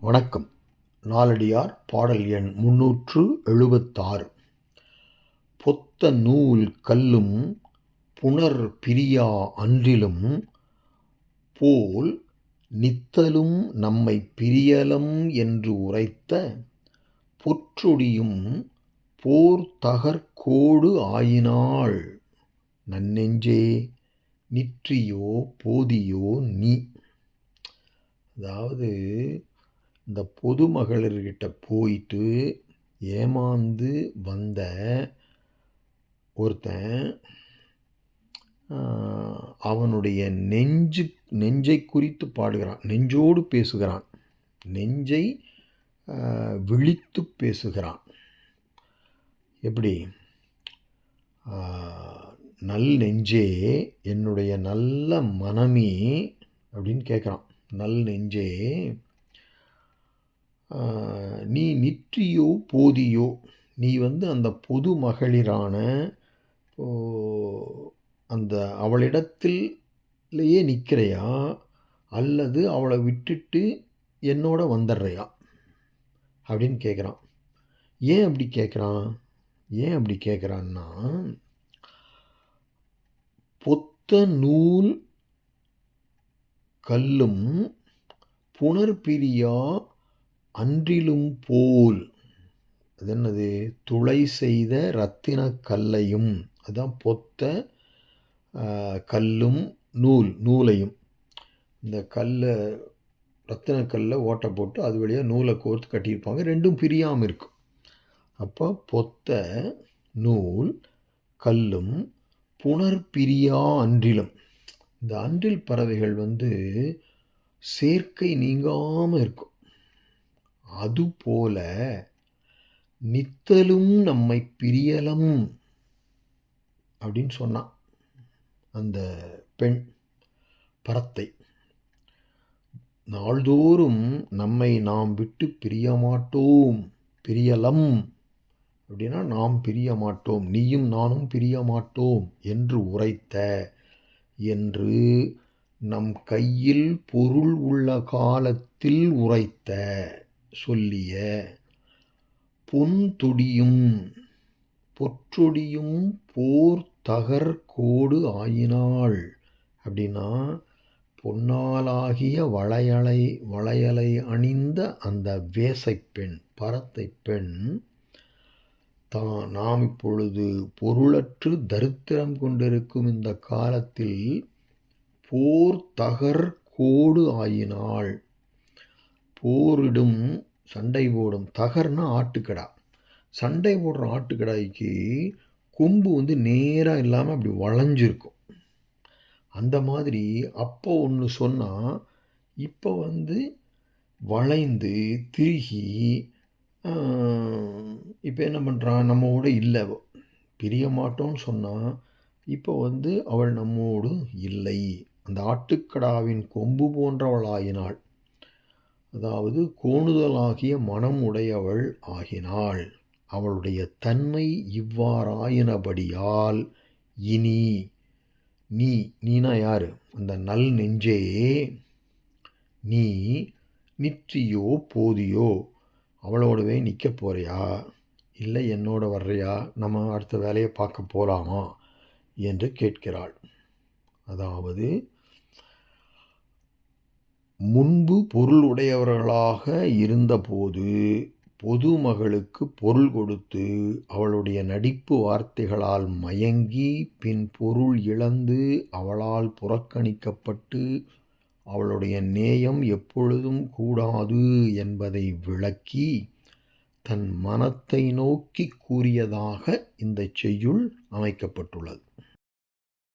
வணக்கம். நாலடியார் பாடல் எண் முன்னூற்று எழுபத்தாறு. பொத்த நூல் கல்லும் புனர் பிரியா அன்றிலும் போல் நித்தலும் நம்மை பிரியலம் என்று உரைத்த பொற்றொடியும் போர் தகர்கோடு ஆயினாள். நன்னெஞ்சே நிற்றியோ போதியோ நீ. அதாவது இந்த பொதுமகளிர்கிட்ட போயிட்டு ஏமாந்து வந்த ஒருத்தன் அவனுடைய நெஞ்சு நெஞ்சை குறித்து பாடுகிறான். நெஞ்சோடு பேசுகிறான். நெஞ்சை விழித்து பேசுகிறான். எப்படி? நல் நெஞ்சே என்னுடைய நல்ல மனமே அப்படின்னு கேட்குறான். நல் நெஞ்சே நீ நிற்றியோ போதியோ நீ வந்து அந்த பொது மகளிரான அந்த அவளிடத்திலேயே நிற்கிறையா அல்லது அவளை விட்டுட்டு என்னோட வந்துடுறியா? அப்படின்னு கேட்குறான். ஏன் அப்படி கேட்குறான்? ஏன் அப்படி கேட்குறான்னா பொத்த நூல் கல்லும் புனர்பிரியா அன்றிலும் போல். அது என்னது துளை செய்த ரத்தின கல்லையும். அதுதான் பொத்த கல்லும் நூல் நூலையும். இந்த கல்லை ரத்தின கல்லை ஓட்டை போட்டு அது வழியாக நூலை கோர்த்து கட்டியிருப்பாங்க. ரெண்டும் பிரியாமல் இருக்கும். அப்போ பொத்த நூல் கல்லும் புனர்பிரியா அன்றிலும். இந்த அன்றில் பறவைகள் வந்து சேர்க்கை நீங்காமல் இருக்கும். அதுபோல நித்தலும் நம்மை பிரியலம் அப்படின்னு சொன்னான் அந்த பெண் பரத்தை. நாள்தோறும் நம்மை நாம் விட்டு பிரிய மாட்டோம் பிரியலம் அப்படின்னா நாம் பிரிய மாட்டோம் நீயும் நானும் பிரிய மாட்டோம் என்று உரைத்த என்று நம் கையில் பொருள் உள்ள காலத்தில் உரைத்த சொல்லிய பொன்துடியும் பொற்றொடியும் போர் தகர்கோடு ஆயினாள். அப்படின்னா பொன்னாலாகிய வளையலை வளையலை அணிந்த அந்த வேசைப்பெண் பரத்தை பெண் தான் நாம் இப்பொழுது பொருளற்று தரித்திரம் கொண்டிருக்கும் இந்த காலத்தில் போர் தகர் கோடு ஆயினாள். போரிடும் சண்டை போடும். தகர்னா ஆட்டுக்கடா. சண்டை போடுற ஆட்டுக்கடாய்க்கு கொம்பு வந்து நேராக இல்லாமல் அப்படி வளைஞ்சிருக்கும். அந்த மாதிரி அப்போ ஒன்று சொன்னால் இப்போ வந்து வளைந்து திருகி இப்போ என்ன பண்ணுறான் நம்மோட இல்லை பிரிய மாட்டோம்னு சொன்னால் இப்போ வந்து அவள் நம்மோடு இல்லை. அந்த ஆட்டுக்கடாவின் கொம்பு போன்றவளாயினாள். அதாவது கோணுதலாகிய மனம் உடையவள் ஆகினாள். அவளுடைய தன்மை இவ்வாறாயினபடியால் இனி நீ நீனா யார்? அந்த நல் நெஞ்சே நீ நிற்றியோ போதியோ அவளோடவே நிற்க போறியா? இல்லை என்னோட வர்றியா? நம்ம அடுத்த வேலையை பார்க்க போகலாமா என்று கேட்கிறாள். அதாவது முன்பு பொருள் உடையவர்களாக இருந்தபோது பொதுமகளுக்கு பொருள் கொடுத்து அவளுடைய நடிப்பு வார்த்தைகளால் மயங்கி பின் பொருள் இழந்து அவளால் புறக்கணிக்கப்பட்டு அவளுடைய நேயம் எப்பொழுதும் கூடாது என்பதை விளக்கி தன் மனத்தை நோக்கி கூறியதாக இந்த செய்யுள் அமைக்கப்பட்டுள்ளது.